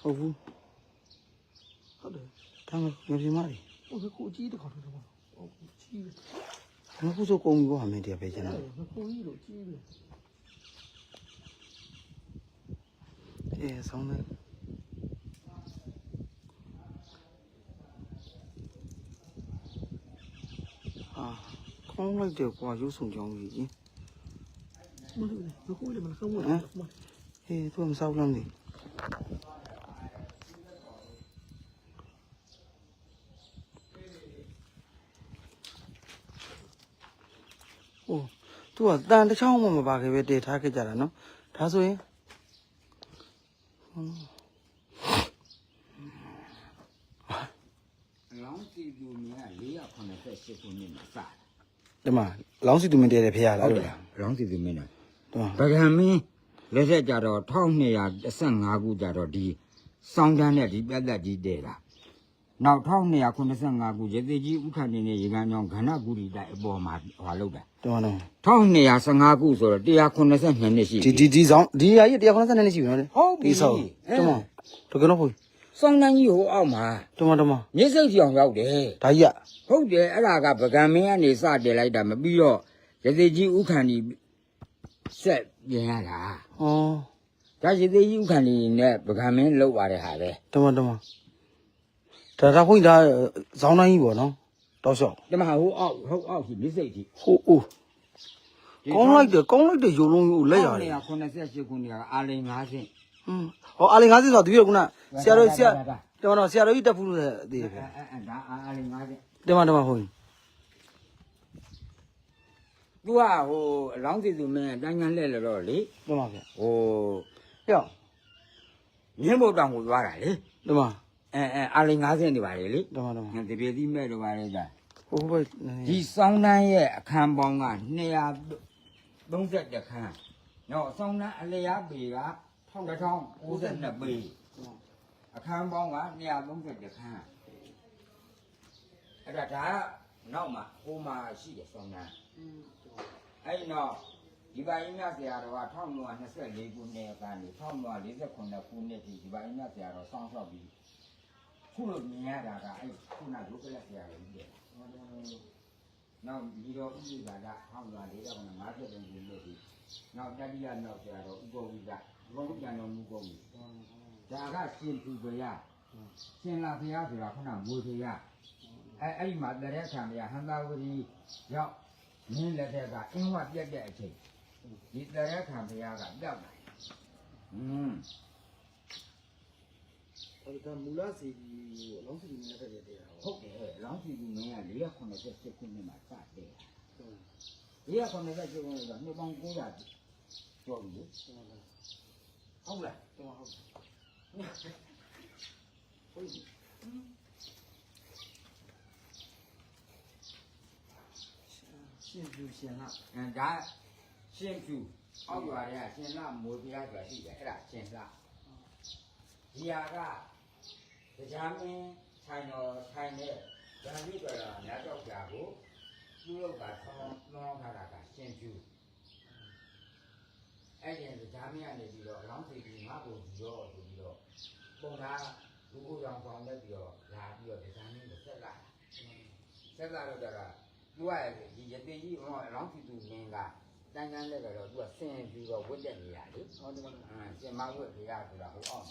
ဟုတ်ဘူးဟုတ်တယ်ဒါမှငပြင်းမလေးဟိုကိုကြီးတခေါက်တော့ဟုတ်ကြီးပဲငါခုဆိုကုန်ပြီကွာမင်းတရားပဲကျန်အဲ့တော့ဒါကိုကြီးလို့ကြီးပဲအေးဆောင်းနေအာကောင်းလိုက်တယ်ကွာရုပ်ဆောင်ကြောင်းကြီးမဟုတ်ဘူးကိုကြီးလည်းမဆုံးဘူးမဟေးသူကမဆောက်လမ်းလေဟို သူကတန်တစ်ချောင်းမှမပါခဲ့ပဲတည်ထားခဲ့ကြတာနော်ဒါဆိုရင်လောင်းစီလူများ488ခုနှစ်မှာစတာဒီမှာလောင်းစီသူမတည်တယ်ဖေရလားလို့လားလောင်းစီလူမင်းနော်ဒီမှာဗကံမင်းလက်ဆက်ကြတော့1215ခုကြတော့ဒီစောင်းတန်းနဲ့ဒီပြတ်သက်ကြီးတဲ့တာနောက်1285ခုရေသေးကြီးဥက္ကဋ္ဌနေရေကန်းကြောင့်ခန္ဓာကူရီတိုက်အပေါ်မှာဟွာလောက်တာ ဒီမှာတော့1215ခုဆိုတော့182နှစ်ရှိဒီဒီဒီဆောင်ဒီဟာကြီး190နဲ့ရှိပြီနော်လေဟုတ်ပြီဒီဆောင်ဒီမှာတကယ်တော့ဟုတ်စောင်းတန်းကြီးဟိုအောက်မှာဒီမှာဒီမှာမြစ်စိတ်ကြောင်ရောက်တယ်ဒါကြီးကဟုတ်တယ်အဲ့ဒါကပကံမင်းကနေစတယ်လိုက်တာမပြီးတော့ရသေးကြီးဥက္ကဋ္ဌီဆက်ပြင်ရတာဩဒါရသေးကြီးဥက္ကဋ္ဌီနဲ့ပကံမင်းလောက်ရတဲ့ဟာပဲဒီမှာဒီမှာဒါဒါခွင့်ဒါဇောင်းတိုင်းကြီးပေါ့နော် တောက်လျှောက်ဒီမှာဟိုအောက်ဟိုအောက်ရှိမြစ်စိတ်ကြီးဟိုအိုးကောင်းလိုက်တယ်ကောင်းလိုက်တယ်ရုံလုံးကိုလက်ရတယ်988ခုနှစ်ကအာလိန်50ဆင့်ဟွန်းဟောအာလင်50ဆိုတော့ဒီလိုကဆရာတော်ဆရာဒီမှာတော့ဆရာတော်ကြီးတက်ဖူးလို့အသေးအဲပဲအဲအဲဒါအာလိန်50ဆင့်ဒီမှာဒီမှာဟုတ်သူကဟိုအလောင်းစီသူမင်းတန်းချမ်းလှဲ့လို့တော့လေဒီမှာဗျဟိုပြောင်းမြင်းဘုတ်တောင်ကိုသွားတာလေဒီမှာ အဲအဲအာလိန်50ဆင့်နေပါလေလေဒီမှာဒီမှာတပြေသီးမဲ့တော့ပါလေဒါဟိုဘက်ဒီစောင်းတန်းရဲ့အခန်းပေါင်းက230ခန်းနော်စောင်းတန်းအလျားပေက1092ပေအခန်းပေါင်းက230ခန်းအဲ့ဒါဒါကနောက်မှာဟိုမှာရှိတယ်စောင်းတန်းအဲ့ဒီတော့ဒီပါရင်မြဆရာတော်က1924ခုနှစ်ကနေ1948ခုနှစ်ထိဒီပါရင်မြဆရာတော်စောင်းလျှောက်ပြီး ခုလိုမြင်ရတာကအဲ့ခုနရုပ်ကလဆရာတော်ကြီးတဲ့နောက်ဒီတော့ဥပ္ပိဒါကဟောင်းလာလေးတော့50တုံးကြီးလို့ဒီနောက်တတိယနောက်ကျတော့ဥပ္ပဝိဒဘုံကျန်တော်မူကုန်ပြီဒါကရှင်သူဘုရားရှင်လာဘုရားဆိုတာခုနမွေဘုရားအဲအဲ့ဒီမှာတရက်ခံဘုရားဟန္တာဝရီရောက်မင်းလက်ထက်ကအင်းဝပြက်တဲ့အချိန်ဒီတရက်ခံဘုရားကတောက်လာอืม အဲ့ဒါမူလစီကြီးကိုလောင်းစီကြီးနဲ့တက်တဲ့တရားဟုတ်တယ်လောင်းစီကူမင်းက488ခုနှစ်မှာစတဲ့488ခုနှစ်တော့နှစ်ပေါင်း900ကျော်ပြီလေဟုတ်လားဟုတ်ဟုတ်ရှင်ပြူရှင်လာအဲဒါရှင်ဖြူအောက်ရွာတွေကရှင်လမိုးပြားဆိုတာရှိတယ်အဲ့ဒါရှင်လဒီဟာက တရားမင်းဆိုင်တော်ဆိုင်တဲ့ဓာတိတော်ကလက်တော့ကြာကိုသူ့လောက်ကဆောင်းလောင်းထားတာကရှင်ဖြူအဲ့ဒီတရားမင်းကနေပြီးတော့အလောင်းစီကြီးငါ့ကိုပြီးတော့ဆိုပြီးတော့ပုံသားလူကိုကြောင်ဆောင်လက်ပြီးတော့လာပြီးတော့တရားမင်းကိုဆက်လာဆက်လာတော့ကြတာသူကဒီရသေးကြီးဟောအလောင်းစီသူမင်းကတန်းတန်းလက်ကတော့သူကဆင်ပြီးတော့ဝတ်တက်နေရလေဟောဒီမှာအာရှင်မဝတ်ဘုရားဆိုတာဟိုအောင်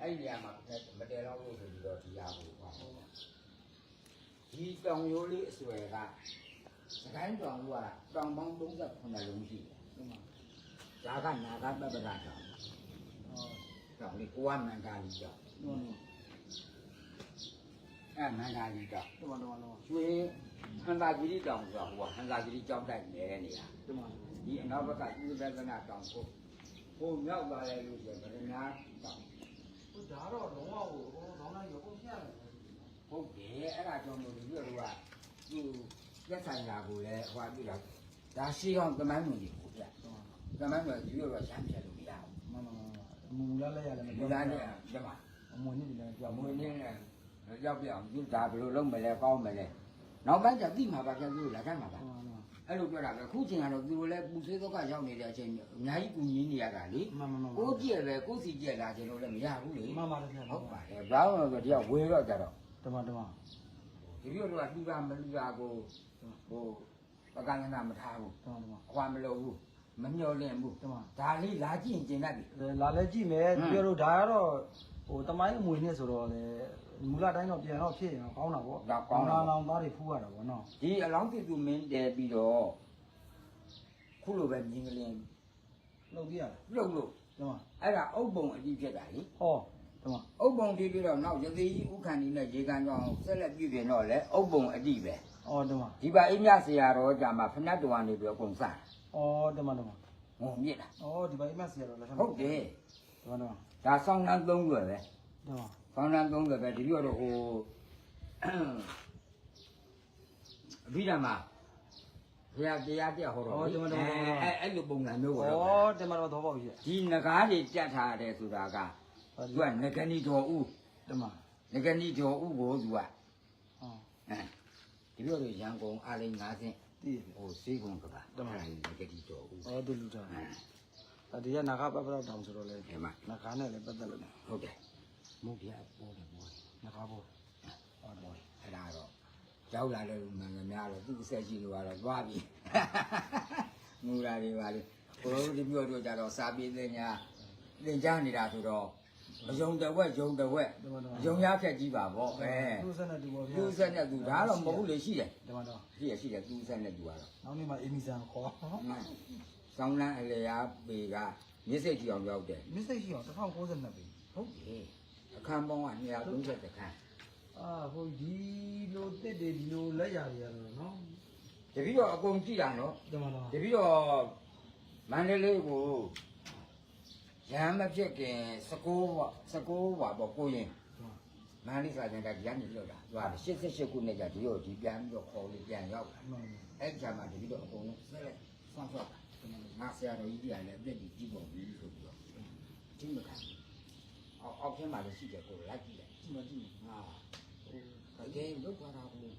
အဲ့ဒီနေရာမှာမတဲတော့လို့ဆိုပြီးတော့ဒီဟာကိုဟောဒီတောင်ရိုးလေးအစွဲကစကိုင်းတောင်ကတောင်ပေါင်း39လုံးရှိတယ်ဒီမှာဒါကနာဂပပဒတောင်ဟောတောင်လေးကိုဝမန္တာလီတောင်ဒီမှာအဲမန္တာလီတောင်ဒီမှာဒီမှာကျွေးဟန္တာဂိရိတောင်ဆိုတာဟိုကဟန္တာဂိရိကျောင်းတိုက်နေတဲ့နေရာဒီမှာဒီအနောက်ဘက်ကဥဒသနာတောင်ကိုဟိုမြောက်သွားလဲလို့ဆိုဗရဏာတောင်ဟို ဒါတော့လုံးဝကိုဟိုခေါင်းလိုက်ရောပုံပြရတယ်ဟုတ်တယ်အဲ့ဒါကြောင့်မို့လို့ဒီလိုကသူလက်ဆိုင်ရာကိုလည်းဟိုပြတာဒါရှိအောင်တမိုင်းဝင်ကြီးကိုပြတမိုင်းဝင်ဒီလိုတော့ရမ်းပြလို့မရဘူးမမမမူလာလဲရတယ်မဒီလားနဲ့ဒီမှာအမွေနေတယ်လည်းကြောက်မွေနေနဲ့ရောက်ပြအောင်သူဒါဘယ်လိုလုပ်မလဲကောင်းမလဲနောက်ပိုင်းကျသိမှာပါကျသူလာကြမှာပါဒီမှာ အဲ့လိုပြောတာပဲအခုချိန်ကတော့သူတို့လည်းပူဆွေးဒုက္ခရောက်နေတဲ့အချိန်အများကြီးကူညီနေရတာလေမှန်မှန်မှန်ကိုကြည့်ရပဲကိုစီကြည့်လာခြင်းလို့လည်းမရဘူးလေမှန်ပါတယ်ဗျာဟုတ်ပါတယ်ဘာလို့လဲဆိုတော့ဒီကဝေတော့ကြတော့တမန်တမန်ဒီလိုတော့လှူတာမလှူတာကိုဟိုပကံကနာမထားဘူးတမန်တမန်အခွာမလုပ်ဘူးမမျောလင့်ဘူးတမန်ဒါလေးလာကြည့်ရင်ကျင်တတ်ပြီလာလဲကြည့်မယ်ပြောလို့ဒါကတော့ဟိုတမိုင်းအမွေနဲ့ဆိုတော့လေ မူလတိုင်းတော့ပြန်တော့ဖြစ်ရင်ကောင်းတာပေါ့ လောင်သားတွေဖူးရတာပေါ့နော်ဒီအလောင်းပြသူမင်းတဲပြီးတော့ခုလိုပဲမြင်ကလေးလုပ်ပြရလှုပ်လို့တမန်အဲ့ဒါအုပ်ပုံအကြည့်ဖြစ်တာလေဟောတမန်အုပ်ပုံတီးပြီးတော့နောက်ရသေးကြီးဥက္ကဋ္ဌနဲ့ရေကန်ကြောင်ဆက်လက်ပြုပြင်တော့လေအုပ်ပုံအကြည့်ပဲအော်တမန်ဒီပါအိမြဆရာတော်ကြာမှာဖဏတ်တော်ကနေပြီးအကုန်စားအော်တမန်တမန်ငုံမြစ်တာအော်ဒီပိုင်းမက်ဆီရတော့လက်ထဟုတ်တယ်တမန်တမန်ဒါဆောင်းနှန်းသုံးရွယ်ပဲတမ န်ဆောင်းနှန်းသုံးရွယ်ပဲဒီလိုတော့ဟိုအဘိဓမ္မာဘုရားတရားပြဟောတော့အဲအဲ့လိုပုံစံမျိုးပေါ့အော်တမန်တော့တော့ပေါ့ကြီးဒီငကားတွေကြက်ထားတယ်ဆိုတာကသူကငကဏီတော်ဥတမန်ငကဏီတော်ဥကိုသူကအော်အဲဒီလိုလိုရန်ကုန်အားလေး၅ဆင့်တည်ဟိုစေးကုန်ကပါတမန်ငကဏီတော်ဥအော်သူလူတာအဲဒီကနာခပတ်ပတ်တောင်ဆိုတော့လေဒီမှာနာခနဲ့လည်းပတ်သက်လို့ဟုတ်တယ် မုတ်ပြပေါ်တယ်ပေါ်တယ်နာခဘောအော်ဘောအဲ့ဒါတော့ရောက်လာတဲ့လူမှန်ကများတော့သူ့အဆက်ရှိလို့ကတော့သွားပြီငူရာတွေပါလေဘိုးတို့ဒီပြောတော့ကြတော့စာပြေးတဲ့ညာသင်ကြားနေတာဆိုတော့မယုံတဝက်ယုံတဝက်တမန်တော့ယုံရဖြက်ကြီးပါဗောအဲသူစနဲ့တူပါဗျာသူဆက်နဲ့သူဒါတော့မဟုတ်ဘူးလေရှိတယ်တမန်တော့ရှိရရှိတယ်သူဆက်နဲ့သူကတော့နောက်နေ့မှအေမီဆန်ခေါ်ဆောင်းလန်းအလျာပေကမြစ်စိတ်ကြီးအောင်ရောက်တယ်မစ်စိတ်ရှိအောင်1092ပြီဟုတ်တယ် အခန်းပေါင်းက230ခန်းအာဟိုဒီလိုတစ်တွေဒီလိုလက်ရာတွေရတော့နော်တပည့်တော့အကုန်ကြည့်တာနော်တမန်တော့တပည့်တော့မန္တလေးကိုရဟန်းမဖြစ်ခင်19ဘ19ဘာပေါ့ကိုရင်မန္တလေးစာကျန်တာရန်နေလို့တာသူက88ခုနှစ်ကျဒီကိုဒီပြန်ပြီးတော့ခေါ်လို့ပြန်ရောက်လာအဲ့ဒီမှာတပည့်တော့အကုန်လုံးဆက်လက်ဆောင်းဆောက်တာငါဆရာတော်ကြီးကြီးလည်းအပြည့်ကြီးကြည့်ပေါ်ပြီဆိုပြီးတော့အချင်းမခံ အောက်အောက်ထဲမှာလည်းရှိတယ်ကိုလိုက်ကြည့်တယ်ကြည့်မကြည့်ငါဟိုတကယ်လုတ်သွားတာကို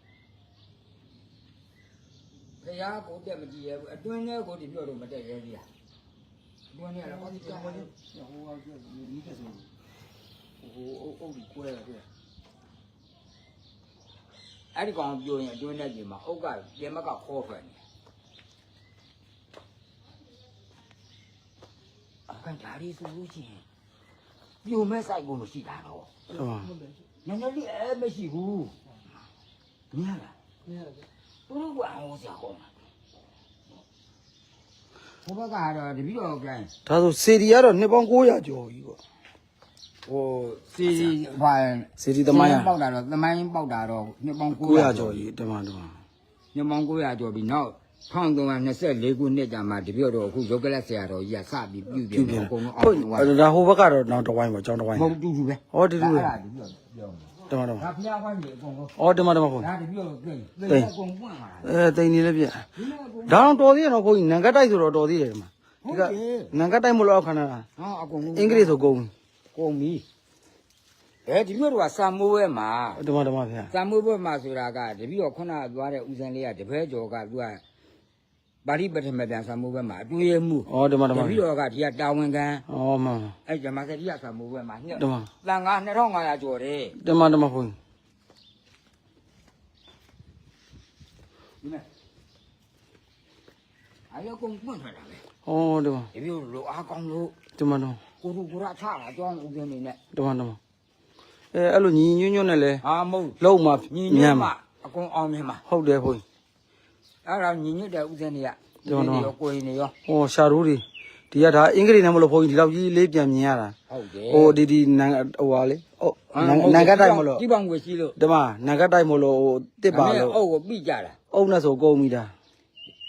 ဖရာကိုတက်မကြည့်ရဘူးအတွင်းထဲကိုဒီပြောတော့မတက်ရဲဘူးလားအတွင်းထဲကတော့ဘာလို့ကြောက်မလဲဟိုဟာဒီဒီကဆိုဟိုအုပ်အုပ်ကြီးကွဲတယ်အဲ့ဒီကောင်ပြောရင်အတွင်းထဲကြီးမှာအုတ်ကပြင်မကခေါ်ထွက်နေအခန်းဓာရီဆိုလို့ရှိရင် ပြိုမဲ့ဆိုင်ကိုမရှိတာတော့တမန်နည်းနည်းလေးအဲမရှိဘူးမြင်လားနေရတယ်ဘုရားကအောင်စရာကောင်းတာဘုရားကတော့တပည့်တော်ကန်ဒါဆိုစေဒီကတော့နှစ်ပေါင်း900ကျော်ကြီးပေါ့ဟိုစီဘာစေဒီသမိုင်းရပေါက်တာတော့သမိုင်းပေါက်တာတော့နှစ်ပေါင်း900 900ကျော်ကြီးတမန်တမန်နှစ်ပေါင်း900ကျော်ပြီနောက် 1324ခုနှစ်ကြာမှတပည့်တော်အခုရုပ်ကလဆရာတော်ကြီးကစပြီးပြုပြုပြင်ပြင်အကုန်လုံးဟုအောတ်က်ဝါဒါဟိုဘက်ကတော့နောက်တစ်ဝိုင်းပေါ့ကျောင်းတစ်ဝိုင်းမဟုတ်တူတူပဲဟောဒီလိုအဲ့ဒါတပည့်တော်ပြောတမန်တမန်ဒါဖျားဝိုင်းကြီးအကုန်လုံးအော်တမန်တမန်ဟုတ်ဒါတပည့်တော်ပြင်ပြင်အကုန်ပွင့်လာတာအဲတိန်နေလည်းပြဒီနေ့အကုန်ဒါတော့တော်သေးရတော့ဘုန်းကြီးနံကတ်တိုက်ဆိုတော့တော်သေးတယ်ဒီမှာဟုဒီတ်ကတယ်နံကတ်တိုက်မလို့အောက်ခဏတာဟာအကုန်လုံးအင်္ဂလိပ်ဆိုကုန်ကုန်ပြီအဲဒီမျိုးတော့စာမိုးဝဲမှာတမန်တမန်ဗျာစာမိုးဝဲမှာဆိုတာကတပည့်တော်ခုနကသွားတဲ့ဦးစံလေးကတပည့်ကျော်ကသူက ပါဠိပထမပြန်စာမိုးဝဲမှာအတွေ့ရမှုဩတမန်တတမန်ပည့်တော်ကဒီကတာဝန်ခံဩမှန်အဲဂျမစတိယစာမိုးဝဲမှာညတမန်တန်ငါ2500ကျော်တယ်တမန်တမန်ဘုန်းကြီးဒီမဲ့အယောကုန်ပွင့်ထွက်တာပဲဩတမန်တပည့်တော်လိုအားကောင်းလို့တမန်တမန်ကိုရူကိုရချတာကြောင်းဦးစင်းနေနဲ့တမန်တမန်အဲအဲ့လိုညီညွတ်ညွတ်နဲ့လဲဟာမဟုတ်လုံးမညီညံညွတ်မှာမှာအကုန်အောင်မြင်မှာဟုတ်တယ်ဘုန်းကြီး အဲ့ဒါညီညွတ်တဲ့ဦးစင်းတွေကကျွန်တော် ရောကိုရင်နေရောဩရှာရိုးတွေဒီကဒါအင်္ဂလိပ်နဲ့မလို့ဘုန်းကြီးဒီလောက်ကြီးလေးပြန်မြင်ရတာဟုတ်တယ်ဟိုဒီဒီနံဟိုဟာလေဩနံကတ်တိုက်မလို့ဒီပောင်ကိုရှိလို့တမန်နံကတ်တိုက်မလို့ဟိုတစ်ပါလို့အုပ်ကိုပြီးကြတာအုံနဲ့ဆိုကုန်ပြီဒါ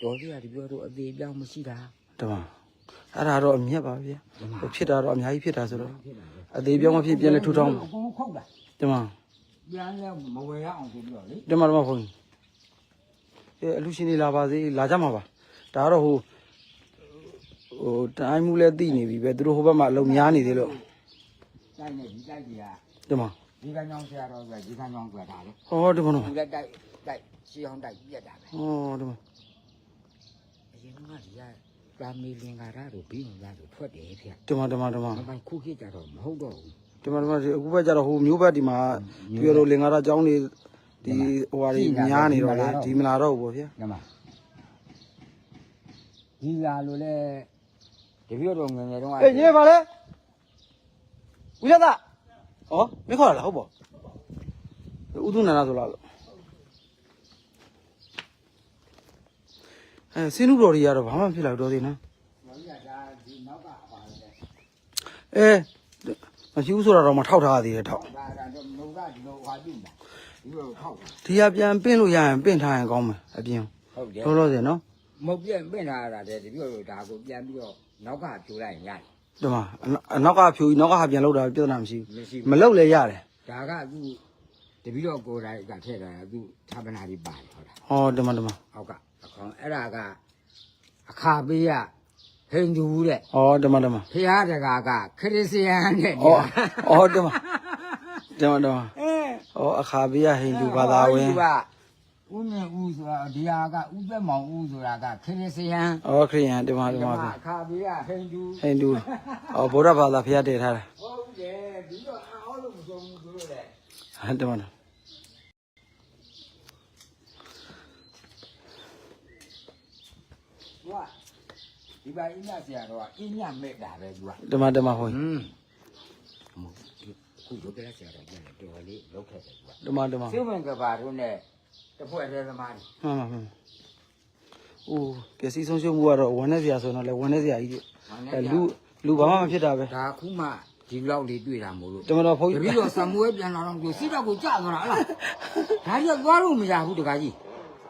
တော်ကြီးကဒီပြောတော့အသေးပြောင်းမရှိတာတမန်အဲ့ဒါတော့အမြတ်ပါဗျာဟိုဖြစ်တာတော့အများကြီးဖြစ်တာဆိုတော့အသေးပြောင်းမဖြစ်ပြန်လဲထူထောင်းအကုန်ခုတ်တာတမန်ပြန်လဲမဝယ်ရအောင်ဆိုပြီးတော့လေတမန်တမန်ဘုန်းကြီး အဲအလူရှင်တွေလာပါစေလာကြမှာပါဒါကတော့ဟိုဟိုတိုင်းမှုလဲသိနေပြီပဲသူတို့ဟိုဘက်မှာအလုံးများနေသေးလို့တိုက်နေဒီတိုက်ကြီးကတမန်ဒီကညောင်းဆရာတော်ကဒီကညောင်းတွေ့တာလေဟောတမန်တော့ဒီလက်တိုက်တိုက်ရှီအောင်တိုက်ပြက်တာပဲဟောတမန်ရင်ကဒီကတာမီလင်္ကာရတို့ပြီးရင်တို့ထွက်တယ်ဖေဒီမှာဒီမှာဒီမှာမပိုင်ခုခေတ်ကြတော့မဟုတ်တော့ဘူးဒီမှာဒီမှာဒီအခုဘက်ကျတော့ဟိုမျိုးဘက်ဒီမှာပြောလို့လင်္ကာရကျောင်းတွေ ဒီဟိုဟာတွေများနေတော့လေဒီမလာတော့ဘူးဗျာညမဒီလာလို့လေတပြည့်တော့ငယ်ငယ်တော့အေးညေပါလေဝိရဒဩမခေါ်လားဟုတ်ပါဥဒုနာနာဆိုလားလို့အဲစင်းနုတော်တွေကတော့ဘာမှဖြစ်လာတော့သေးနော်မကြီးကဒါဒီနောက်ကပါလေအဲမရှိဘူးဆိုတော့မထောက်ထားသေးတယ်ထောက်ဒါကတော့ငုံကဒီလိုဟာပြုတာ ဒီလိုထောက်ဒီကပြန်ပင့်လို့ရရင်ပင့်ထားရင်ကောင်းမယ်အပြင်ဟုတ်တယ်လောလောဆယ်နော်မဟုတ်ပြန်ပြင်ထားတာတဲ့တပြည့်တော့ဒါကိုပြန်ပြီးတော့နောက်ကပြိုလိုက်ရင်ရတယ်ဒီမှာအနောက်ကဖြူကြီးနောက်ကဟာပြန်လောက်တာပြဿနာမရှိမရှိဘူးမလောက်လည်းရတယ်ဒါကအခုတပြည့်တော့ကိုယ်တိုင်ကထည့်တာအခုသာပနာကြီးပါတယ်ဟုတ်လားဟောဒီမှာဒီမှာအောက်ကအခေါင်အဲ့ဒါကအခါပေးရဟိန္ဒူတဲ့ဟောဒီမှာဒီမှာဖျားတကာကခရစ်ယာန်တဲ့ဟောဟောဒီမှာ ဒီမှာဒီမှာအဲဟောအခါပေးရဟိန္ဒူဘာသာဝင်ကဦးမြင့်ဦးဆိုတာဒီဟာကဦးသက်မောင်ဦးဆိုတာကခရစ်ယာန်ဟောခရိယန်ဒီမှာဒီမှာအခါပေးရဟိန္ဒူဟိန္ဒူဟောဗုဒ္ဓဘာသာဖျားတည်ထားတယ်ဟုတ်တယ်ဒီတော့အားလုံးမဆုံးဘူးသူတို့လေဟမ်ဒီမှာသူကဒီပါအင်းညဆရာတော်ကအင်းညမဲ့တာပဲသူကဒီမှာဒီမှာဟောဟွန်းမဟုတ် ခုရုပ်ပြဆရာတော်ပြန်တယ်တော်လေးလောက်ခဲ့တယ်သူကဒီမှာဒီမှာစိတ်ဝင်ကဘာတို့နဲ့တဖွဲ့တည်းသမားတွေမှန်ပါမှန်အိုးပစ္စည်းဆုံးရှုံးမှုကတော့ဝန်နဲ့စရာဆိုတော့လေဝန်နဲ့စရာကြီးအဲလူလူဘာမှမဖြစ်တာပဲဒါခုမှဒီလောက်လေးတွေ့တာမို့လို့ဒီမှာတော့ဖုန်းတပည့်တော်ဆံမွေးပြန်လာတော့သူစိတ်တော့ကိုကြာသွားတာဟလားဒါကြီးသွားလို့မရဘူးတခါကြီး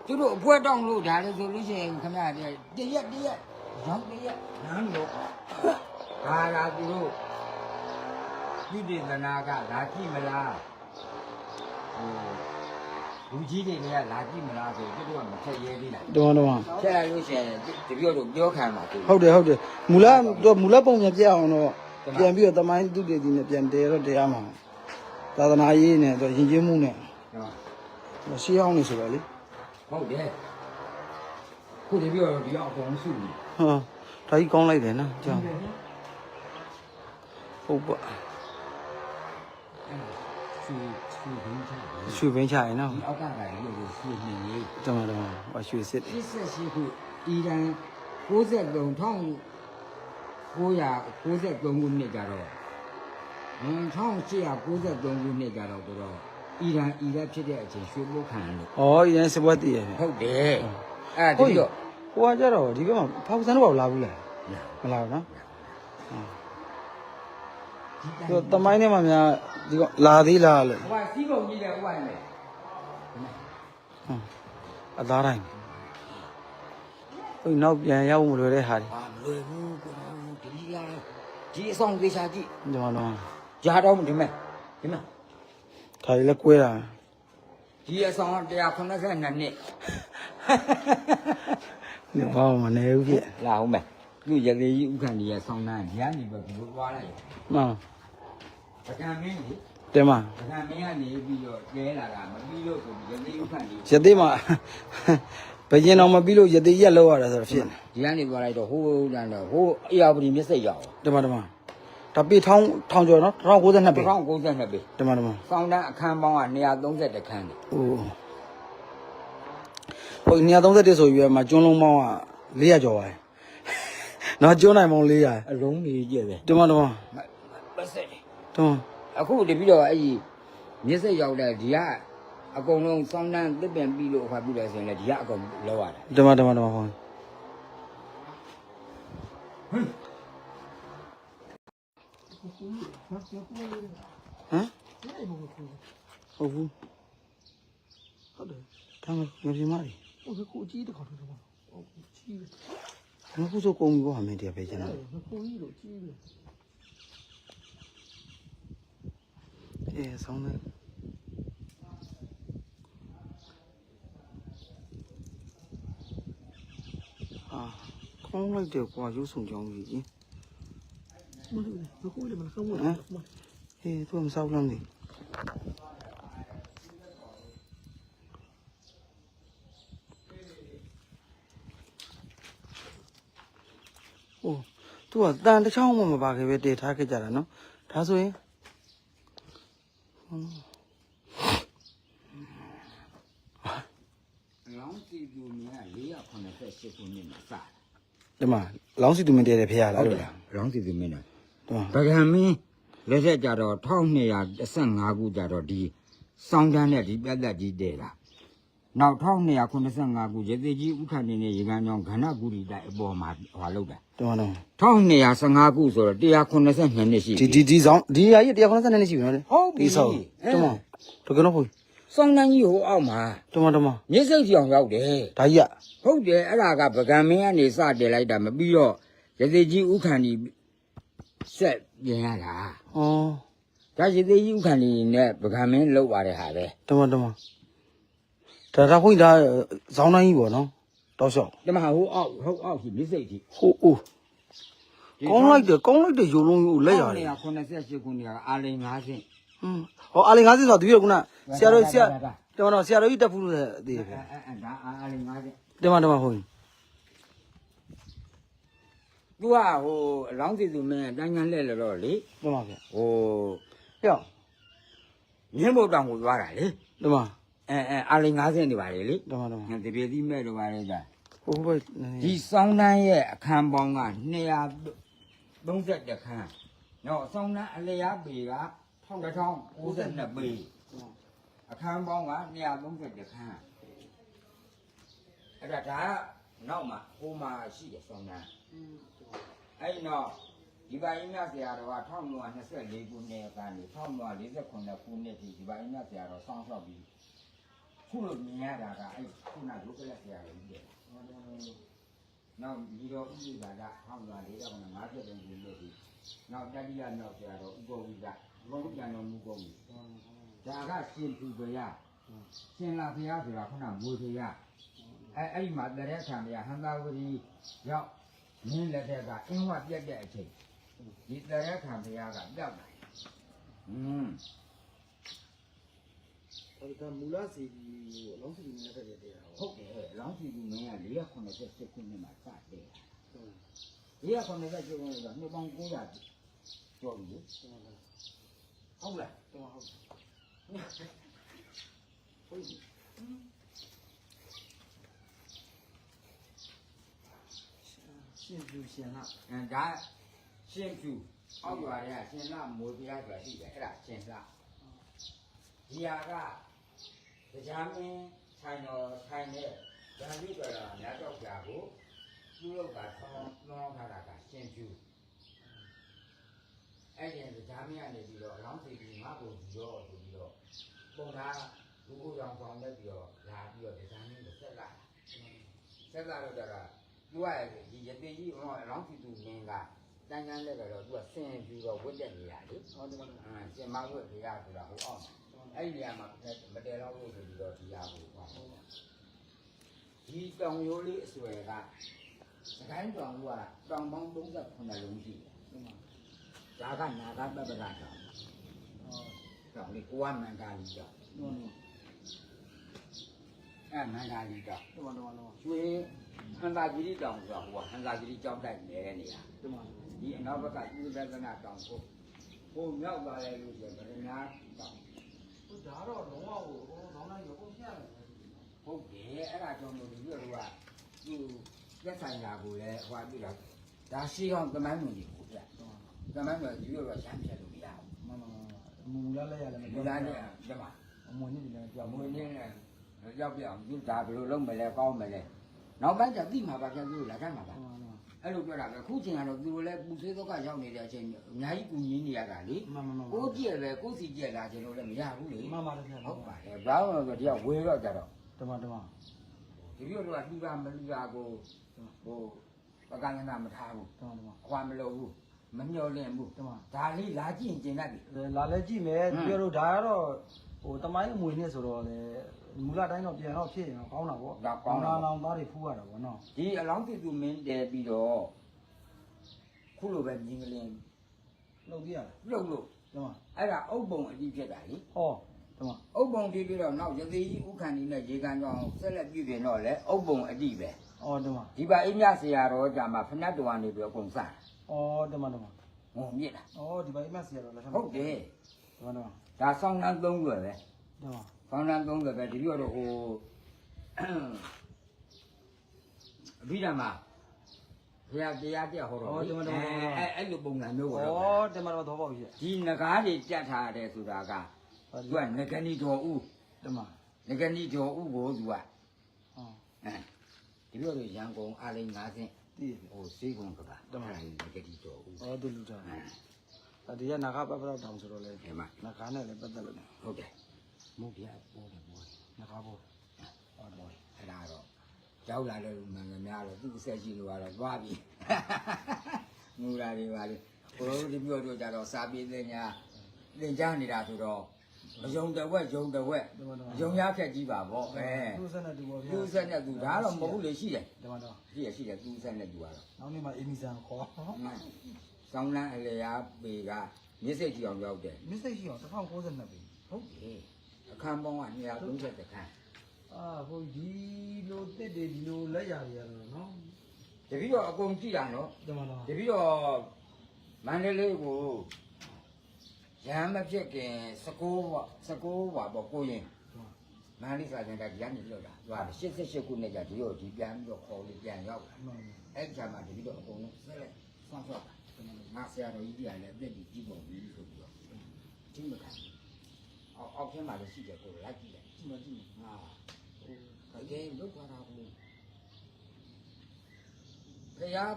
သူတို့အဖွဲတောင်းလို့ဒါလည်းဆိုလို့ရှိရင်ခင်ဗျာတရက်တရက်ရောက်တရက်နမ်းလို့ဒါကသူတို့ ပြည်ဒေသနာကလာကြည့်မလားဟိုလူကြီးတွေကလာကြည့်မလားဆိုသူတို့ကမထက်ရဲသေးလားဒီမှာဒီမှာထက်လိုက်လို့ရှိရင်တပည့်တော်ပြောခံပါသူဟုတ်တယ်ဟုတ်တယ်မူလတော့မူလပုံပြန်ပြအောင်တော့ပြန်ပြီးတော့တမိုင်းသူတည်တည်နဲ့ပြန်တဲတော့တရားမှာသာသနာရေးနဲ့တော့ယဉ်ကျေးမှုနဲ့နော်ရှေးအောင်နေဆိုတော့လေဟုတ်တယ်ခုတပည့်တော်ဒီအောင်အကုန်စုနေဟာဒါကြီးကောင်းလိုက်တယ်နော်ကြောက်ဟုတ်ပါ ရှူရှူဘင်းချတယ်ရွှေဘင်းချရင်နော်ဒီအောက်ကကလည်းလို့ရှူနေနေတမန်တော်ဟောရွှေစစ်တယ်88ခုအီရန်63 1993ခုနှစ်ကြတော့1893ခုနှစ်ကြတော့တော့အီရန်အီရတ်ဖြစ်တဲ့အချိန်ရွှေဘိုးခံလို့ဩရန်စပွဲတည်ရယ်ဟုတ်တယ်အဲ့ဒါဟုတ်ဒီပြီတော့ဟိုကကြတော့ဒီဘက်မှာဖောက်စမ်းတော့လာဘူးလားမလာဘူးနော် ဒီတမိုင်းထဲမှာများဒီကလာသေးလားလို့ဟိုကစီးပုံကြီးတယ်ဟိုကလည်းအသားတိုင်းဟိုနောက်ပြန်ရောက်မလွယ်တဲ့ဟာတွေအာမလွယ်ဘူးကွာဒီလာဒီအဆောင်သေးချာကြည့်ဒီမှာတော့ကြားတော့ဒီမဲ့ဒီမဲ့ဒါတွေလည်းကွဲတာဒီအဆောင်182နှစ်ဒီဘာမှမနေဘူးဖြစ်လာဟုတ်မဲ့သူရသေးကြီးဥက္ကဋ္ဌရဲ့ဆောင်းနှမ်းဒီကနေပဲဘလို့သွားလိုက်မှန် ပကံမင်းလေတယ်မှာပကံမင်းကနေပြီးတော့ကျဲလာတာမပြီးလို့ဆိုပြီးရသေးဥက္ကဋ္ဌရသေးမှာဘယ်ရင်တော့မပြီးလို့ရသေးရက်လောက်ရတာဆိုတော့ဖြစ်နေဒီကနေသွားလိုက်တော့ဟိုးတန်းတော့ဟိုးအေယာပရီမျက်စိရောက်ဒီမှာဒီမှာဒါပေထောင်းထောင်းကျော်နော်1092ပေ1092ပဲဒီမှာဒီမှာဆောင်းတန်းအခန်းပေါင်းက230ခန်းတယ်ဟိုဟို231ဆိုပြီးမှကျွန်းလုံးပေါင်းက400ကျော်ပါတယ်နော်ကျွန်းနိုင်ပေါင်း400အလုံးကြီးကျဲပဲဒီမှာဒီမှာပတ်ဆက် တယ်ဒီမှာအခုတပြီးတော့အဲ့ဒီမျက်စိရောက်တဲ့ဒီကအကုန်လုံးဆောင်းတန်းတစ်ပင်ပြီးလို့အခါပြီးလို့ဆိုရင်လည်းဒီကအကုန်လောက်ရတယ်ဒီမှာဒီမှာဒီမှာဟောဟမ်ဟုတ်ဘူးဟုတ်တယ်ဒါမှမပြမရီဟိုကကိုကြီးတခါတော့တော့ဟိုကြီးမဟုတ်ဆိုကုန်ပြီဘောမင်းတရားပဲကျန်တော့ကိုကြီးတော့ကြီးတ အေးဆောင်းနေအာကောင်းလိုက်တယ်ကွာရုပ်ဆောင်ကြောင်းကြီးမဟုတ်ဘူးကိုကြီးလည်းမကောင်းဘူးအေးသူကမဆောက်လမ်းနေသူကတန်တစ်ချောင်းမှမပါခဲ့ပဲတည်ထားခဲ့ကြတာနော်ဒါဆိုရင် လောင်းစီသူမြတ်488ခုနှစ်မှာစတာဒီမှာလောင်းစီသူမင်းတည်တယ်ဖေရလားလို့လားလောင်းစီသူမင်းနော်ဒီမှာဗကံမင်းလက်ထက်ကြတော့1215ခုကြတော့ဒီစောင်းတန်းနဲ့ဒီပြတ်သက်ကြီးတည်တာ နောက်1285ခုရေသေးကြီးဥက္ကဋ္ဌနေရေကန်ကြောင့်ခန္ဓာကူရီတိုက်အပေါ်မှာဟွာလောက်တာဒီမှာတော့1215ခုဆိုတော့182နှစ်ရှိဒီဒီဒီဆောင်ဒီဟာကြီး190နှစ်ရှိပြီနော်လေဟုတ်ပြီဒီဆောင်ဒီမှာတကယ်တော့ဟုတ်စောင်းတန်းကြီးဟိုအောက်မှာဒီမှာဒီမှာမြစ်စိတ်ကြောင်ရောက်တယ်ဒါကြီးကဟုတ်တယ်အဲ့ဒါကဗကံမင်းကနေစတယ်လိုက်တာမပြီးတော့ရေသေးကြီးဥက္ကဋ္ဌဆက်ပြင်ရတာဩဒါရေသေးကြီးဥက္ကဋ္ဌနဲ့ဗကံမင်းလောက်ပါတဲ့ဟာပဲဒီမှာဒီမှာ ဒါဒါခွင့်ဒါဇောင်းတိုင်းကြီးပေါ့နော်တောက်လျှောက်ဒီမှာဟိုအောက်ဟိုအောက်ရှိမြစ်စိတ်ကြီးဟိုအိုးကောင်းလိုက်တယ်ကောင်းလိုက်တယ်ယုံလုံးကိုလက်ရတယ်988ခုနှစ်ကအာလိန်50ဆင့်ဟွန်းဟောအာလင်50ဆိုတော့ဒီကကဆရာတော်ဆရာဒီမှာတော့ဆရာတော်ကြီးတက်ဖူးလို့တဲ့အသေးပဲအဲအဲဒါအာလိန်50ဆင့်ဒီမှာဒီမှာဟုတ်ပြီသူကဟိုအလောင်းစီသူမင်းတိုင်းငန်းလဲလို့တော့လေဒီမှာဗျဟိုဟဲ့မြင်းဘုတ်တောင်ကိုသွားတာလေဒီမှာ အဲအဲအာလိန်50ဆင့်နေပါလေလေဒီမှာဒီမှာတပြေသီးမဲ့တော့ပါလေကြာဟိုဘက်ဒီစောင်းတန်းရဲ့အခန်းပေါင်းက230ခန်းနော်စောင်းတန်းအလျားပေက1092ပေအခန်းပေါင်းက230ခန်းအဲ့ဒါဒါကနောက်မှာဟိုမှာရှိတယ်စောင်းတန်းအဲ့ဒီတော့ဒီပါရင်မြတ်ဆရာတော်က1924ခုနှစ်ကနေ1948ခုနှစ်ထိဒီပါရင်မြတ်ဆရာတော်ဆောင်းလျှောက်ပြီး ခုလိုမြင်ရတာကအဲ့ခုနဒုက္ခလက်ဆရာတော်ကြီးတယ်နောက်ဒီတော့ဥပ္ပဒါကဟောင်းလာလေးတော့50တုံးကြီးလို့ဒီနောက်တတိယနောက်ကျတော့ဥပ္ပဝိကဘုံကျန်တော်မူကုန်ပြီဒါကရှင်သူဘုရားရှင်လာဘုရားဆိုတာခုနမွေဘုရားအဲအဲ့ဒီမှာတရက်ခံဘုရားဟန္တာဝရီရောက်မင်းလက်ထက်ကအင်းဝပြက်တဲ့အချိန်ဒီတရက်ခံဘုရားကပြောက်လာอืม ဒါကမူလစီဒီကိုအလောင်းစီဒီနဲ့တက်တဲ့တရားဟုတ်တယ်လောင်းစီကူမင်းက488ခုနှစ်မှာစတယ်488ခုနှစ်ဆိုတော့နှစ်ပေါင်း900ကျော်ပြီလေဟုတ်လားတော့ဟုတ်ရှင်ပြူရှင်လားအဲဒါရှင်ဖြူအောက်ရွာတွေကရှင်လာမိုးပြားဆိုတာရှိတယ်အဲ့ဒါရှင်လာ ဒီဟာကတရားမင်းဆိုင်တော်ဆိုင်တဲ့ဓာတိတော်ကမြတ်တော်ပြာကိုသူ့လောက်ကဆောင်းလောင်းထားတာကရှင်ဖြူအဲ့ဒီတရားမင်းကနေပြီးတော့အလောင်းစီပြီးငါ့ကိုဒီတော့ဆိုပြီးတော့ပုံသားလူကိုရောင်ဆောင်လက်ပြီးတော့လာပြီးတော့တရားမင်းကိုဆက်လာဆက်လာတော့ကြတာသူကဒီရသေးကြီးဟောအလောင်းစီသူငင်းကတန်းကန်းလက်ကတော့သူကဆင်ပြီးတော့ဝတ်တက်နေတာလေဟောဒီမှာအာကျင်မဝတ်ပြရဆိုတာဟိုအောင် အဲ့ဒီနေရာမှာမတဲတော့လို့ဆိုပြီးတော့ဒီဟာကိုဟောဒီတောင်ရိုးလေးအစွဲကစကိုင်းတောင်ကတောင်ပေါင်း38လုံးရှိတယ်ဒါကနာဂပပ္ပကတောင်တောင်လေးကိုဝမန္တာလီတောင်နော်နော်အဲမန္တာလီတောင်ဒီမှာတော့တော့ကျွေးဟန်သာဂိရိတောင်ဆိုတာဟိုကဟန်သာဂိရိကျောင်းတိုက်နေတဲ့နေရာဒီမှာဒီအနောက်ဘက်ကဥဒကနာတောင်ကိုဟိုမြောက်သွားလဲလို့ဆိုဗရဏာတောင်ဟို ဒါတော့လုံးဝဟိုဘောင်းတိုင်းရောပုံပြရတယ်ဟုတ်တယ်အဲ့ဒါကြောင့်မို့ဒီလိုကသူသက်ဆိုင်ရာကိုလည်းဟိုပြတာဒါရှိအောင်တမိုင်းဝင်ကြီးကိုပြတမိုင်းဝင်ဒီလိုတော့ရမ်းပြလို့မရဘူးမမမမူလာလဲရတယ်မဒီလားနဲ့ဒီမှာအမွေနေတယ်လည်းကြောက်မွေနေနဲ့ရောက်ပြအောင်သူဒါဘယ်လိုလုပ်မလဲကောင်းမလဲနောက်ပိုင်းကျသိမှာပါပြန်သူလာကြမှာပါ အဲ့လိုပြောတာပဲခုချိန်ကတော့သူတို့လည်းပူသေးတော့ကရောက်နေတဲ့အချိန်အများကြီးကူညီနေရတာလေမမမကိုကြည့်ရပဲကိုစီကြည့်လာခြင်းလို့လည်းမရဘူးလေမမလည်းပြန်ဟုတ်ပါတယ်ဘာလို့လဲဆိုတော့ဝေတော့ကြတော့ဒီမှာဒီမှာဒီလိုတော့လူကမလူကကိုဟိုပကန်းကနာမထားဘူးဒီမှာဒီမှာအခွာမလုပ်ဘူးမညှော်လင့်ဘူးဒီမှာဒါလေးလာကြည့်ရင်ကျင်တတ်ပြီလာလဲကြည့်မယ်ပြောလို့ဒါကတော့ဟိုတမိုင်းအမွေနဲ့ဆိုတော့လေ မူလာတိုင်းတော့ပြန်တော့ဖြစ်ရင်ကောင်းတာပေါ့လောင်သားတွေဖူးရတာပေါ့နော်ဒီအလောင်းတိသူမင်းတဲပြီးတော့ခုလိုပဲမြင်ကလေးလုပ်ပြရတယ်လှုပ်လို့ဒီမှာအဲ့ဒါအုပ်ပုံအတိဖြစ်တာလေဟောဒီမှာအုပ်ပုံပြီးပြီးတော့နောက်ရသေးကြီးဥက္ကဋ္ဌနဲ့ရေကန်ကြောင်ဆက်လက်ပြုပြင်တော့လေအုပ်ပုံအတိပဲအော်ဒီမှာဒီပါအိမ်မြဆရာတော်ကြမှာဖဏတ်တော်ကနေပြီးတော့အကုန်စတာဟအော်တမန်တမန်ဟောမြစ်တာအော်ဒီဘိုင်မက်စီကတော့လက်ထက်ဟုတ်တယ်တမန်တမန်ဒါဆောင်းနှန်းသုံးွယ်ပဲတမ န်ဆောင်းနှန်းသုံးွယ်ပဲဒီပြောတော့ဟိုအဘိဓမ္မာဘုရားတရားပြဟောတော့အဲအဲ့လိုပုံစံမျိုးပေါ့အော်တမန်တမန်တော့ပေါ့ကြီးဒီငကားတွေကြက်ထားတယ်ဆိုတာကသူကငကဏီတော်ဥတမန်ငကဏီတော်ဥကိုသူကဟောအဲဒီပြောတော့ရန်ကုန်အားလိန်၅ဆင့်တည်ဟိုစေးကုန်ကပါတမန်အဲ့ဒါငကဏီတော်ဥအော်သူလူတာအဲဒီကနာခပတ်ပတ်တောင်ဆိုတော့လေဒီမှာနာခနဲ့လည်းပတ်သက်လို့ဟုတ်တယ် မုတ်ပြပေါ်တယ်ပေါ်တယ်နာခဘောအော်တော့အဲ့ဒါတော့ရောက်လာတဲ့လူမှန်ကများတော့သူ့အဆက်ရှိလို့ကတော့သွားပြီငူလာတွေပါလေဘိုးတို့ဒီပြောတော့ကြတော့စာပြေးတဲ့ညာသင်ကြားနေတာဆိုတော့မယုံတဲ့ဝက်ယုံတဲ့ဝက်တမန်တမန်ယုံရခက်ကြီးပါဗောအဲသူစနဲ့တူပါဗျာသူ့ဆက်နဲ့သူဒါတော့မဟုတ်ဘူးလေရှိတယ်တမန်တော်ရှိရရှိတယ်သူ့ဆက်နဲ့သူကတော့နောက်နေ့မှာအီမီဆန်ခေါ်ဆောင်းလန်းအလျာပေကမြစ်စိတ်ကြီးအောင်ရောက်တယ်မစ်စိတ်ရှိအောင်1092ပြီဟုတ်တယ် အခန်းပေါင်းက230ခန်းအာဟိုဒီလိုတက်တယ်ဒီလိုလက်ရရရတော့နော်တပည့်တော့အကုန်ကြည့်တာနော်တမန်တော်တပည့်တော့မန္တလေးကိုရမ်းမဖြစ်ခင်19ပါ19ပါပေါ့ကိုရင်မန္တလေးစာကျန်တာဒီကနေလောက်တာသူက88ခုနှစ်ကျဒီတော့ဒီပြန်ပြီးတော့ခေါ်လို့ပြန်ရောက်လာအဲ့ဒီချာမှာတပည့်တော့အကုန်လုံးဆက်လက်ဆောင်းဆောက်တာငါဆရာတော်ကြီးပြန်လည်းအသက်ကြီးကြီးပုံပြီးဆိုပြီးတော့ကြည့်မခံ အောက်အောက်ထဲမှာလည်းရှိတယ်ကိုလိုက်ကြည့်တယ်ဒီမှာကြည့်ဟာဟိုတကယ်လုတ်သွားတာကိုခရီး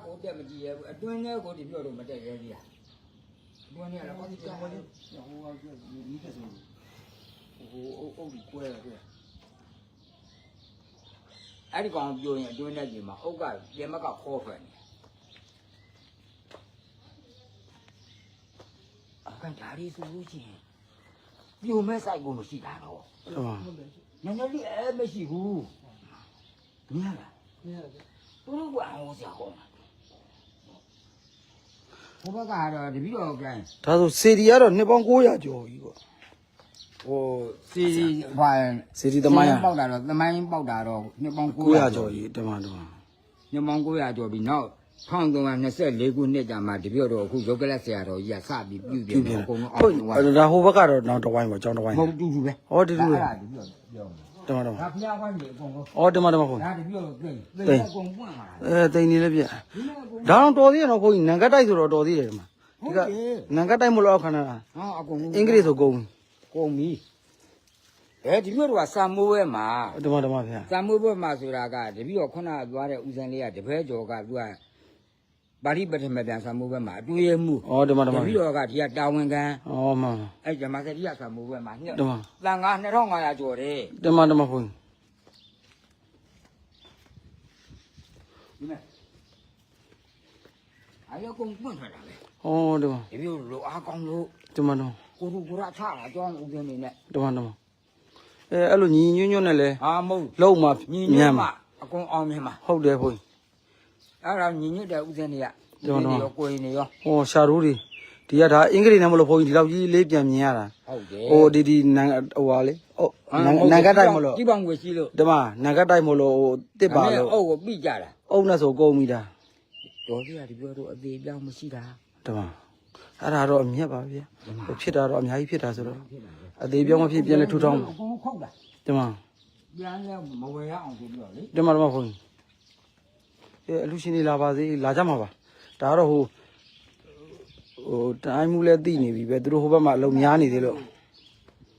ကိုတက်မကြည့်ရဘူးအတွင်းထဲကိုဒီပြောတော့မတက်ရဲကြီးอ่ะအတွင်းထဲကတော့ဘာလို့ကြောက်လဲဟိုကဒီတက်ဆိုဟိုအုပ်အုပ်ဒီကွဲတယ်ကွဲအဲ့ဒီကောင်ပြောရင်အတွင်းထဲကြီးမှာအုတ်ကပြမကခေါ်ထွက်နေအခါဓာရီဆိုလို့ရှိရင် ပြိုမဲ့ဆိုင်ကိုမရှိတာတော့တမန်ဟုတ်တယ်နည်းနည်းလေးအဲမရှိဘူးမြင်လားနေရတယ်သူတို့ကအောင်စရာကောင်းတာဘုဘကတော့တပည့်တော်ပြန်ဒါဆိုစေဒီကတော့နှစ်ပေါင်း900ကျော်ပြီပေါ့ဟိုစီစီဟွာစေဒီသမိုင်းရပေါက်တာတော့သမိုင်းပေါက်တာတော့နှစ်ပေါင်း900 900ကျော်ကြီးတမန်တမန်နှစ်ပေါင်း900ကျော်ပြီနောက် 1324ခုနှစ်ကြာမှတပြည့်တော့အခုရုပ်ကလတ်ဆရာတော်ကြီးကစပြီးပြုပြုပြင်ပြင်အကုန်လုံးဟုအောတ်က်ဟိုဒါဟိုဘက်ကတော့နောက်တစ်ဝိုင်းပေါ့ကျောင်းတစ်ဝိုင်းမဟုတ်တူတူပဲဟောဒီလိုလေအဲ့ဒါတပြည့်ပြောမယ်တမန်တမန်ဒါဖျားခွန်းကြီးအကုန်လုံးအော်တမန်တမန်ဟုတ်ဒါတပြည့်တော့သိသိအကုန်ပွင့်လာတာအဲတိန်နေလည်းပြဒီနေ့အကုန်ဒါတော့တော်သေးရတော့ခွန်ကြီးနံကတ်တိုက်ဆိုတော့တော်သေးတယ်ဒီမှာဟုဒီတ်ကတယ်နံကတ်တိုက်မလို့အောက်ခဏလားဟာအကုန်လုံးအင်္ဂလိပ်ဆိုကုန်ကုန်ပြီအဲဒီပြည့်တော့စာမိုးဝဲမှာတမန်တမန်ဗျာစာမိုးဝဲမှာဆိုတာကတပြည့်တော့ခုနကသွားတဲ့ဦးစံလေးကတပည့်ကျော်ကသူက ပါဠိပထမပြန်စာမိုးဝဲမှာအတွေ့ရမှုအော်တမန်တတမန်ပည့်တော်ကဒီကတာဝန်ခံအော်မှန်အဲဂျမစရိယစာမိုးဝဲမှာညတမန်တန်ငါ2500ကျော်တယ်တမန်တမန်ခွန်ဒီမဲ့အားရကုန်ပွင့်ထွက်တာပဲအော်တမန်တပည့်တော်လိုအားကောင်းလို့တမန်တော်ကိုရူကိုရချတာကြောင်းဦးစင်းနေနဲ့တမန်တမန်အဲအဲ့လိုညီညွတ်ညွတ်နဲ့လဲအာမဟုတ်လုံးမညီညံညွတ်မှာမှအကုန်အောင်မြင်မှာဟုတ်တယ်ခွန် အဲ့ဒါညီညွတ်တဲ့ဦးစင်းတွေကကျွန်တော်ရောကိုရင်နေရောဟောရှာရိုးတွေဒီကဒါအင်္ဂလိပ်နဲ့မလို့ခွန်ကြီးဒီလောက်ကြီးလေးပြန်မြင်ရတာဟုတ်တယ်ဟိုဒီဒီနံဟိုပါလေဟုတ်နံကတ်တိုက်မလို့ဒီပောင်ကိုရှိလို့တမန်နံကတ်တိုက်မလို့ဟိုတစ်ပါလို့အုပ်ကိုပြီးကြတာအုံနဲ့ဆိုကုန်ပြီဒါတော်ကြီးကဒီပြောတော့အသေးပြောင်းမရှိတာတမန်အဲ့ဒါတော့အမြတ်ပါဗျာဟိုဖြစ်တာတော့အများကြီးဖြစ်တာဆိုတော့အသေးပြောင်းမဖြစ်ပြန်လဲထူထောင်းအကုန်ခုတ်တာတမန်ပြန်လဲမဝယ်ရအောင်ဆိုပြီးတော့လေတမန်တမန်ခွန်ကြီး အဲအလူရှင်တွေလာပါစေလာကြမှာပါဒါကတော့ဟိုဟိုတိုင်းမှုလဲသိနေပြီပဲသူတို့ဟိုဘက်မှာအလုံများနေသေးလို့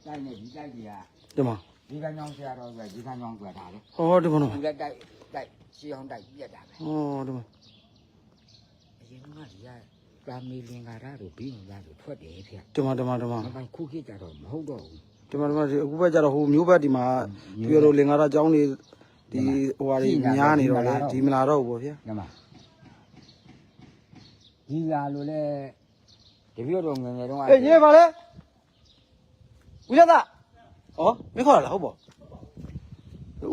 တိုက်နေဒီတိုက်ကြီးကတမန်ဒီကညောင်းဆရာတော်ကဒီကညောင်းတွေ့တာလေဟောတမန်တော်ဒီလက်တိုက်တိုက်ရှီအောင်တိုက်ပြက်တာပဲဟောတမန်အရင်ကဒီကကာမီလင်္ကာရတို့ပြီးရင်လားဆိုထွက်တယ်ဖေတမန်တမန်တမန်မပိုင်ခုခေတ်ကြတော့မဟုတ်တော့ဘူးတမန်တမန်ဒီအခုဘက်ကျတော့ဟိုမျိုးဘက်ဒီမှာပြောလို့လင်္ကာရအကြောင်းတွေ ဒီဟိုဟာတွေများနေတော့လေဒီမလာတော့ဘူးပေါ့ဗျာညမဒီလာလို့လေတပြည့်တော့ငယ်ငယ်တော့အေးညေပါလေဦးရသားဩမခေါ်လားဟုတ်ပေါ့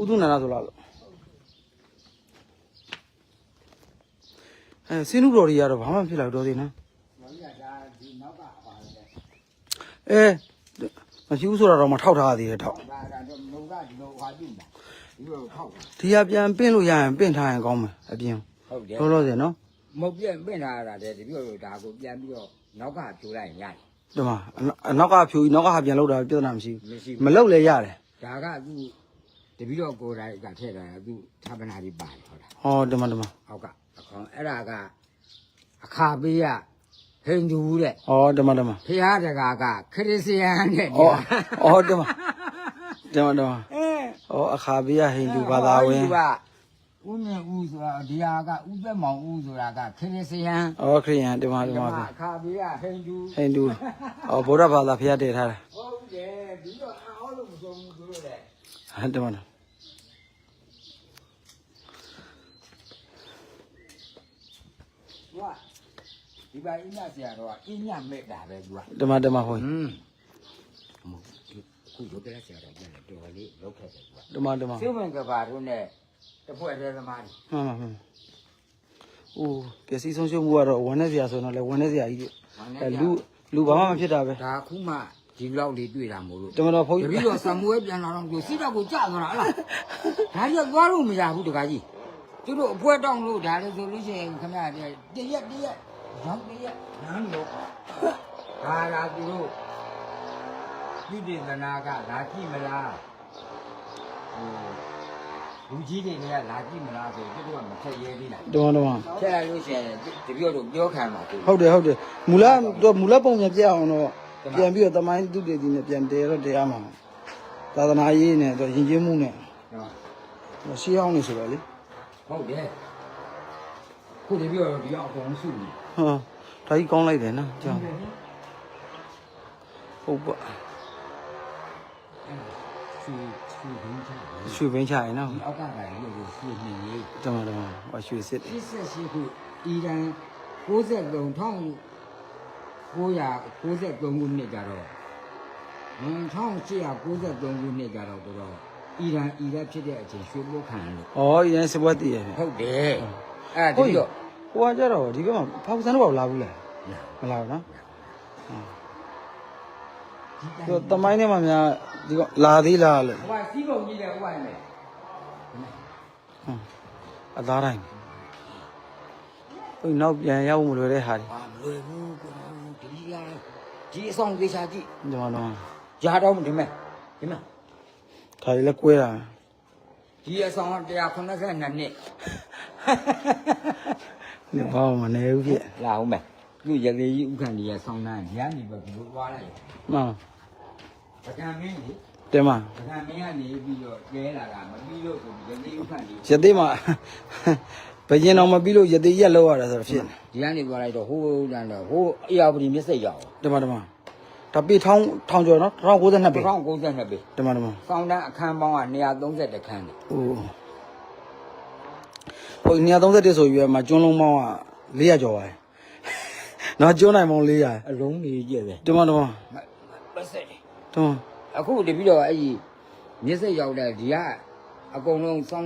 ဥဒုနာနာဆိုလားလို့အဲစင်းနုတော်တွေကတော့ဘာမှဖြစ်လာတော့သေးနော်ဒီနောက်ကပါလေအဲမရှိဘူးဆိုတော့မထောက်ထားသေးတယ်ထောက် ဒါကတော့မုံကဒီလိုဟာပြုတာဒီလိုထောက်တာဒီကပြန်ပင့်လို့ရရင်ပင့်ထားရင်ကောင်းမယ်အပြင်ဟုတ်တယ်လောလောဆယ်နော်ဟမဟုတ်ပြန်ပြင်လာတာတဲ့တပြည့်တော့ဒါကိုပြန်ပြီးတော့နောက်ကဖြိုးလိုက်ရင်ရတယ်ဒီမှာအနောက်အနောက်ကဖြူနောက်ကဟာပြန်လောက်တာပြဿနာမရှိမရှိဘူးမလောက်လဲရတယ်ဒါကသူတပည့်တော်ကိုယ်တိုင်ကထည့်တယ်သူဌာပနာပြီးပါတယ်ဟုတ်လားဟောဒီမှာဒီမှာဟုတ်ကအခေါင်အဲ့ဒါကအခါပေးရဟိန္ဒူတဲ့ဟောဒီမှာဒီမှာဖះတကာကခရစ်ယာန်တဲ့ဟောဟောဒီမှာ ဒီမှာဒီမှာအဲဟောအခါပေးရဟိန္ဒူဘာသာဝင်ကဦးမြင့်ဦးဆိုတာဒီဟာကဦးသက်မောင်ဦးဆိုတာကခရစ်ယာန်ဟောခရိယန်ဒီမှာဒီမှာအခါပေးရဟိန္ဒူဟိန္ဒူဟောဗုဒ္ဓဘာသာဖျက်တည်ထားတယ်ဟုတ်တယ်ပြီးတော့အောက်လို့မဆုံးဘူးသူတို့တဲ့ဟမ်ဒီမှာသူကဒီပါအင်းညဆရာတော်ကအင်းညမဲ့တာပဲသူကဒီမှာဒီမှာဟောဟွန်းမဟုတ် ခုရုပ်ကလေးဆရာတော်ပြန်တယ်တော်လေးလောက်ခဲ့တယ်သူကဒီမှာဒီမှာစိတ်ဝင်ကဘာတို့နဲ့တဖွဲ့တည်းသမားတွေမှန်ပါမှန်အိုးပျက်စီးဆုံးရှုံးမှုကတော့ဝန်းနေစရာဆိုတော့လေဝန်းနေစရာကြီးအဲလူလူဘာမှမဖြစ်တာပဲဒါခုမှဒီလောက်လေးတွေ့တာမို့လို့ဒီမှာတော့ဘုန်းတကြီးပည့်တော်ဆံမွေးပြန်လာတော့ကိုစိတ်တော့ကိုကြာသွားတာဟလားဒါကြီးကသွားလို့မရဘူးတခါကြီးသူတို့အဖွဲတောင်းလို့ဒါလည်းဆိုလို့ရှိရင်ခင်ဗျာတရက်တရက်ရောက်တရက်နန်းလို့ဒါလာသူတို့ ပြည်ဒေသနာကလာကြည့်မလားဟိုလူကြီးတွေကလာကြည့်မလားဆိုသူတို့ကမချက်ရဲသေးလားဒီမှာဒီမှာချက်လိုက်လို့ရှိရင်တပည့်တော်ပြောခံပါသူဟုတ်တယ်ဟုတ်တယ်မူလတော့မူလပုံပြန်ပြအောင်တော့ပြန်ပြီးတော့တမိုင်းသူတည်တည်နဲ့ပြန်တဲတော့တရားမှာသာသနာရေးနဲ့တော့ယဉ်ကျေးမှုနဲ့ရှေးအောင်နေဆိုတော့လေဟုတ်တယ်ခုတပည့်တော်ဒီအောင်အကုန်စုနေဟာဒါကြီးကောင်းလိုက်တယ်နော်ကြောက်ဟုတ်ပါ စုစုဘင်းချာရွှေဘင်းချရင်နော်ဒီအောက်ကကလည်းလို့စုနေရေးဒီမှာဒီမှာဟောရွှေစစ်ပြစ်ဆက်ရှိခုအီရန်63 1993ခုနှစ်ကြတော့1893ခုနှစ်ကြတော့တော့အီရန်အီရတ်ဖြစ်တဲ့အချိန်ရွှေဘုတ်ခံလို့ဩရန်စပွဲတည်ရတယ်ဟုတ်တယ်အဲ့ဒါဟုတ်ဒီရတော့ဟိုကကြတော့ဒီဘက်မှာဖောက်စံတော့လာဘူးလားမလာဘူးနော် သူတမိုင်းထဲမှာများဒီကလာသေးလားလို့ဟိုကစီးပုံကြီးတယ်ဟိုကလည်းဟမ်အသားတိုင်းဟိုနောက်ပြန်ရောက်မလွယ်တဲ့ဟာတွေဟာမလွယ်ဘူးကွာဒီကဒီအဆောင်သေးချာကြည့်ဒီမှာတော့ကြားတော့ဒီမဲ့ဒီမဲ့ဒါတွေလည်းကွဲတာဒီအဆောင်182နှစ်ဒီဘာမှမနေဘူးဖြစ်လာအောင်မဲ့ သူရလေးကြီးဥက္ကဋ္ဌကြီးရဲ့ဆောင်းနှမ်းရမ်းနေပဲဘလို့သွားလိုက်မှန်ပကံမင်းလေတယ်မပကံမင်းကနေပြီးတော့ကျဲလာတာမပြီးလို့ဆိုပြီးရလေးဥက္ကဋ္ဌကြီးရသေးမှာဘယင်တော်မပြီးလို့ရသေးရက်လောက်ရတာဆိုတော့ဖြစ်ဒီကနေသွားလိုက်တော့ဟိုးတန်းတော့ဟိုးအရာပတိမျက်စိရောက်တယ်မတယ်မဒါပေထောင်းထောင်းကျော်နော်1092ပေ1092ပဲတယ်မတယ်မဆောင်းတန်းအခန်းပေါင်းက230ခန်းတယ်ဟိုဟို231ဆိုရွယ်မှာကျွန်းလုံးပေါင်းက400ကျော်ပါတယ် နော်ကျွန်းနိုင်ပေါင်း400အလုံးကြီးကျဲပဲတယ်မတယ်မပတ်ဆက်တယ်တယ်မအခုတပြီးတော့အဲ့ဒီမျက်စိရောက်တဲ့ဒီကအကုန်လုံးဆောင်း